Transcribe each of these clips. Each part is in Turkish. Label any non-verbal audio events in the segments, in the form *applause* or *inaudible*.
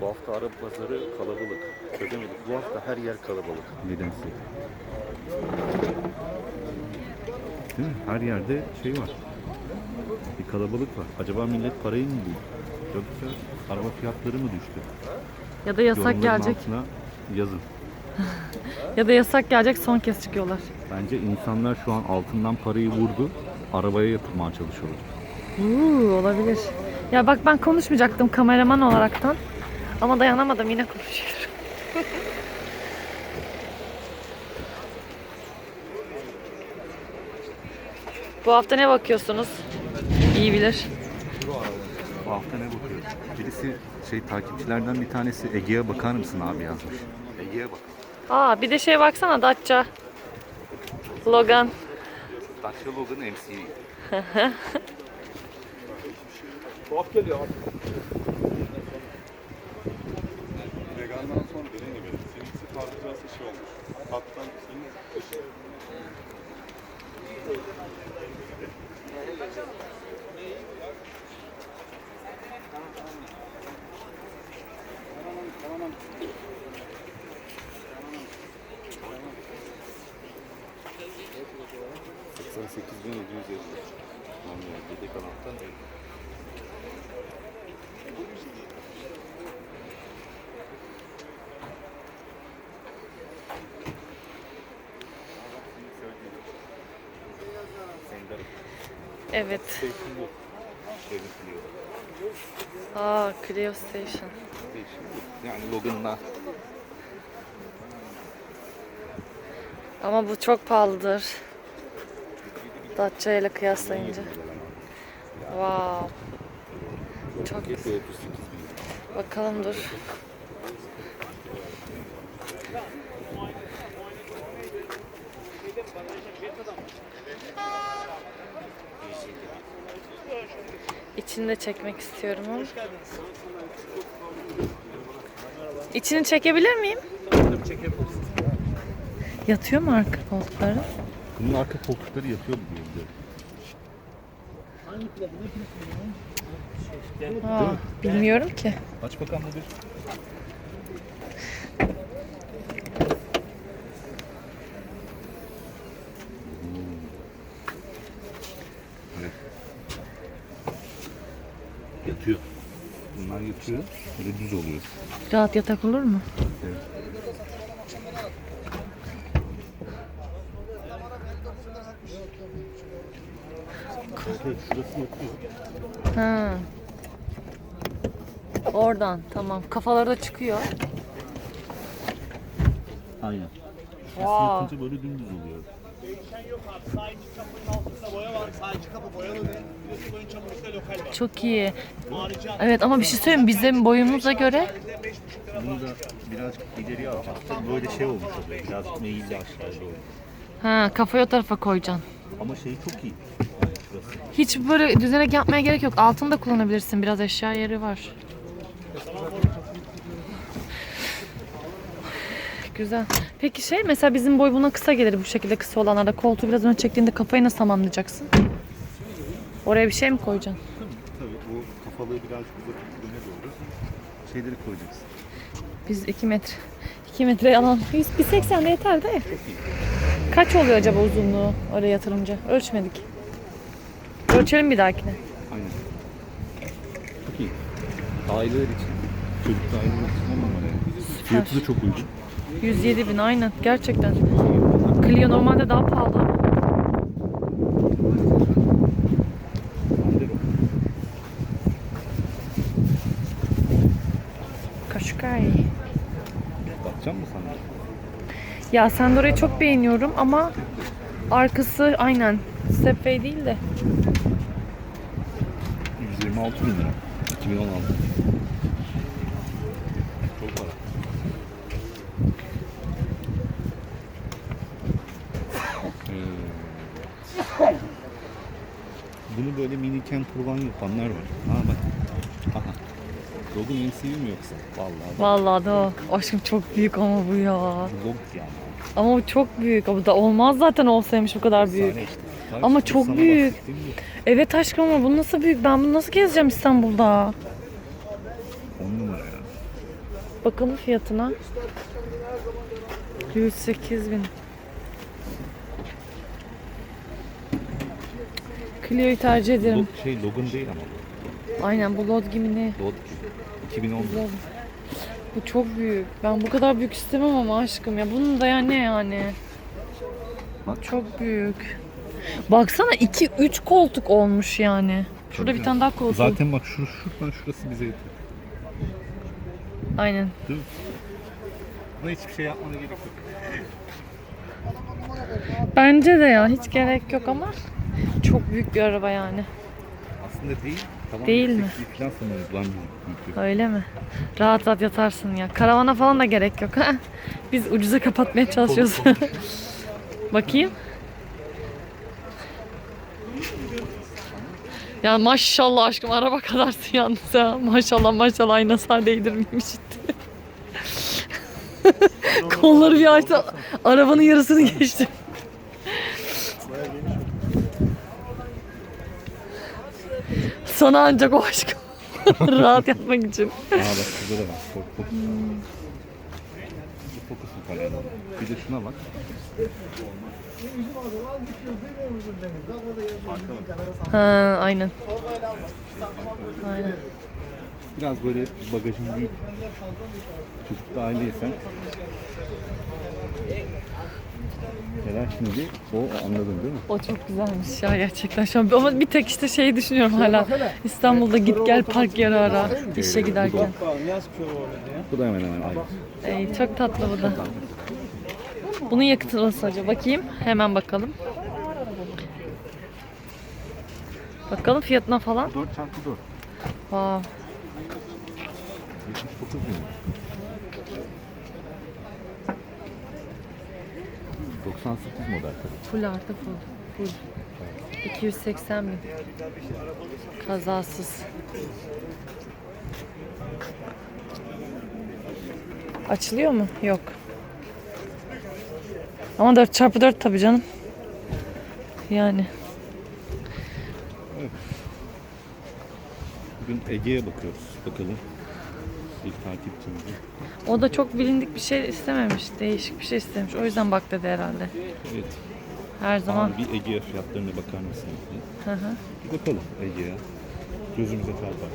Bu hafta Arap pazarı kalabalık. Çözemedik. Bu hafta her yer kalabalık. Nedense. Değil mi? Her yerde şey var. Bir kalabalık var. Acaba millet parayı mı buldu? Yoksa araba fiyatları mı düştü? Ya da yasak Yorumların gelecek. altına yazın. *laughs* Ya da yasak gelecek son kez çıkıyorlar. Bence insanlar şu an altından parayı vurdu. Arabaya yatırmaya çalışıyorlar. Uuu olabilir. Ya bak ben konuşmayacaktım kameraman olaraktan. Ama dayanamadım yine konuşuyorum. *laughs* Bu hafta ne bakıyorsunuz? İyi bilir. Bu hafta ne bakıyoruz? Birisi şey takipçilerden bir tanesi Ege'ye bakar mısın abi yazmış. Ege'ye bak. Aa bir de şey baksana Datça. Logan. Dacia Logan *laughs* MCV. Vegandan sonra dediğin gibi seninkisi farklı biraz şey olmuş. Tattan senin Tamam ya, yedek anahtar. Evet. Station Clio. Aa Clio Station. Yani Logan'la Ama bu çok pahalıdır. Datça ile kıyaslayınca. Wow. Çok Epey 38 bin. bakalım dur. İçini de çekmek istiyorum ama. İçini çekebilir miyim? Yatıyor mu arka koltukları? Bunun arka koltukları yatıyor mu diye biliyorum. Aa, bilmiyorum ki. Aç bakalım bu bir. Evet. Yatıyor. Bunlar yatıyor. Böyle düz oluyor. Rahat yatak olur mu? Evet. Evet, şurası yatıyor. Ha. Oradan tamam. Kafaları da çıkıyor. Aynen. Şurası Wow. yatınca böyle dümdüz oluyor. Sağ iki kapının altında boya var. İki kapı boyalı değil. Burası boyun çamurlukta lokal var. Çok iyi. Evet ama bir şey söyleyeyim bizim boyumuza göre Bunu da birazcık ileriye alacağız. Tabii böyle şey olmuş oluyor. Biraz meyilli aşağıya doğru. ha kafayı o tarafa koyacaksın. Ama şey çok iyi. Yani şurası. Hiç böyle düzenek yapmaya gerek yok. Altını da kullanabilirsin. Biraz eşya yeri var. Güzel. Peki şey mesela bizim boy buna kısa gelir bu şekilde kısa olanlarda. Koltuğu biraz öne çektiğinde kafayı nasıl tamamlayacaksın? Oraya bir şey mi koyacaksın? Kafalığı birazcık uzatıp öne doğru şeyleri koyacaksın. Biz 2 metre 2 metre alan. 100 bir 80 de yeter de. Kaç oluyor acaba uzunluğu oraya yatırınca? Ölçmedik. Ölçelim bir dahakine. Aynen. Çok iyi. Aileler için, çocuklu aileler için numara. yani. Fiyatı da çok uygun. 107 bin aynen gerçekten. Clio normalde daha pahalı ama. Kaşkay. Bakacak mısın sen? Ya Sandora'yı çok beğeniyorum ama arkası aynen Stepway değil de 126 bin lira. 2016. Çok para. Hmm. Bunu böyle mini camper van yapanlar var. Ha bak. Aha. Logan MCV mi yoksa? Vallahi. vallahi da. Aşkım çok büyük ama bu ya. Log yani. Ama o çok büyük. Ama da olmaz zaten olsaymış bu kadar büyük. İşte. Ama işte çok sana büyük. bahsettiğim bu. Evet aşkım ama bu nasıl büyük? Ben bunu nasıl gezeceğim İstanbul'da? On numara ya. Bakalım fiyatına. 108 bin. Clio'yu tercih ederim. Bu şey Logan değil ama. Aynen bu Lod gibi ne? Logan 2010. Güzel. Bu çok büyük. Ben bu kadar büyük istemem ama aşkım ya. Bunun da ya ne yani? Bak. Çok büyük. Baksana 2-3 koltuk olmuş yani. Şurada bir tane daha koltuk. Zaten bak şu şuradan şurası bize yeter. Aynen. Değil mi? Buna hiçbir şey yapmana gerek yok. Bence de ya hiç gerek yok ama çok büyük bir araba yani. Aslında değil. Tamam, Değil mi? Falan sanırız lan. Öyle mi? Rahat rahat yatarsın ya. Karavana falan da gerek yok. *laughs* Biz ucuza kapatmaya çalışıyoruz. *laughs* Bakayım. Ya maşallah aşkım araba kadarsın yalnız ya. Maşallah maşallah aynı hasar değdirmeymiş ciddi. *laughs* Kolları bir açtı. Arabanın yarısını geçti. Sana ancak o aşkım. *laughs* Rahat yapmak için. Aa bak şurada da var. Ford Focus. Bu Focus'un kalemi. Bir de şuna bak. Ha, aynen. Aynen. Biraz böyle bagajın büyük. Çocuklu aileysen. Neden şimdi? O anladın değil mi? O çok güzelmiş ya gerçekten şu an. Ama bir tek işte şey düşünüyorum hala. İstanbul'da git gel park yeri ara. işe giderken. Bu da hemen hemen aynı. Ey, çok tatlı bu da. Bunun yakıtı nasıl acaba? Bakayım. Hemen bakalım. Bakalım fiyatına falan. 4 çarpı 4. Wow. 79 bin. 98 model tabii. Full artı full. Full. 280 bin. Kazasız. Açılıyor mu? Yok. Ama 4x4 tabii canım. Yani. Bugün Ege'ye bakıyoruz. Bakalım. Bir takipçimiz. O da çok bilindik bir şey istememiş. Değişik bir şey istemiş. O yüzden bak dedi herhalde. Evet. Her zaman. Tamam. Bir Ege'ye fiyatlarına bakar mısınız diye. Hı hı. Bir bakalım Ege'ye. Gözümüze çarpar.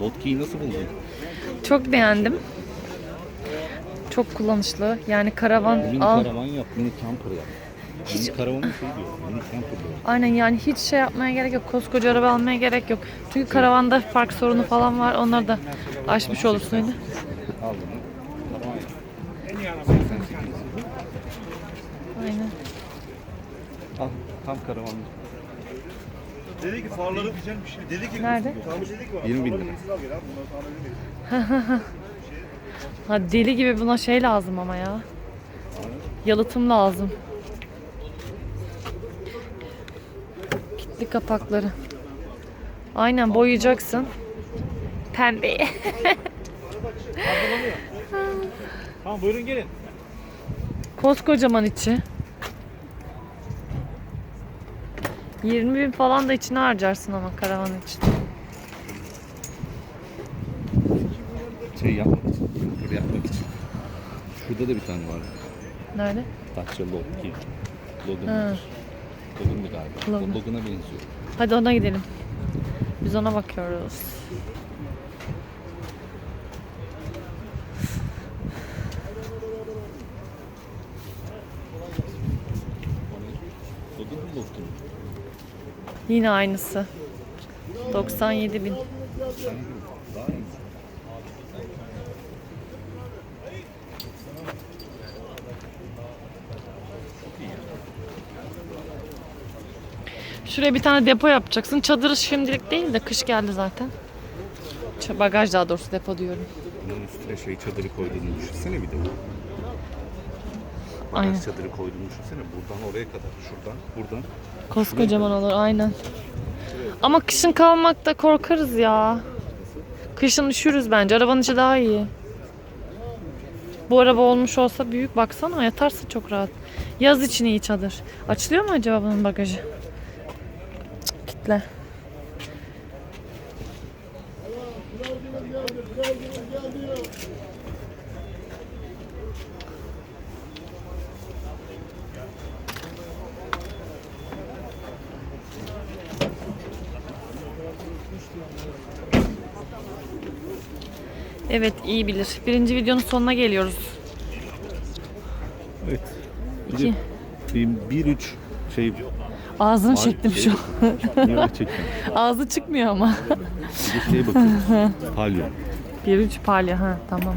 Lotki'yi nasıl buldun? Çok beğendim. Çok kullanışlı. Yani karavan Mini al. karavan yap, mini camper yap. Mini karavanı şey diyor, mini camper diyor. Aynen yani hiç şey yapmaya gerek yok. Koskoca araba almaya gerek yok. Çünkü karavanda park sorunu falan var. Onları da aşmış olursun öyle. Al bunu. Karavan yap. Aynen. Al, tam karavan. Dedi ki farları dedi ki Nerede? tamir dedi ki 20 bin lira. *laughs* Ha deli gibi buna şey lazım ama ya. Yalıtım lazım. Kilitli kapakları. Aynen boyayacaksın. Pembe. *laughs* Tamam buyurun gelin. Koskocaman içi. 20 bin falan da içine harcarsın ama karavan için. Şey yapmak için, camper yapmak için. Şurada da bir tane var. Nerede? Dacia Loki. Logan. Logan'dı galiba. O Logan'a benziyor. Hadi ona gidelim. Biz ona bakıyoruz. Yine aynısı. 97 bin. Daha iyi. Şuraya bir tane depo yapacaksın. Çadırı şimdilik değil de kış geldi zaten. Ç- Bagaj daha doğrusu depo diyorum. Bunun üstüne şey çadırı koyduğunu düşünsene bir de. Aynen. Bagaj çadırı koyduğunu düşünsene. Buradan oraya kadar. Şuradan, buradan. Koskocaman olur aynen. Ama kışın kalmakta korkarız ya. Kışın üşürüz bence. Arabanın içi daha iyi. Bu araba olmuş olsa büyük baksana yatarsın çok rahat. Yaz için iyi çadır. Açılıyor mu acaba bunun bagajı? bekle. Evet iyi bilir. Birinci videonun sonuna geliyoruz. Evet. İki. Bir, bir üç şey Ağzını çektim şey şu an. *laughs* Ağzı çıkmıyor ama. Bir şeye bakıyoruz. *laughs* Palyo. Bir üç palya ha tamam.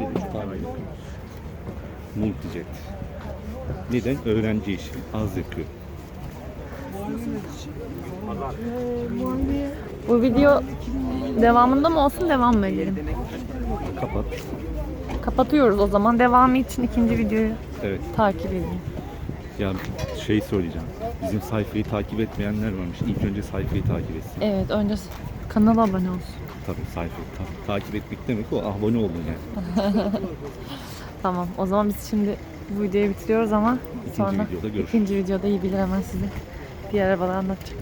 Bir üç bakıyoruz. Multijet. Neden? Öğrenci işi. Az yakıyor. Bu video devamında mı olsun devam mı edelim? Kapat. Kapatıyoruz o zaman. Devamı için ikinci videoyu Evet. takip edin. Ya şey söyleyeceğim. Bizim sayfayı takip etmeyenler varmış. İlk önce sayfayı takip etsin. Evet önce kanala abone olsun. Tabii sayfayı ta- takip etmek demek o abone oldun yani. *laughs* Tamam o zaman biz şimdi bu videoyu bitiriyoruz ama İkinci sonra videoda görüşürüz. ikinci videoda iyi bilir hemen size diğer arabalar anlatacak.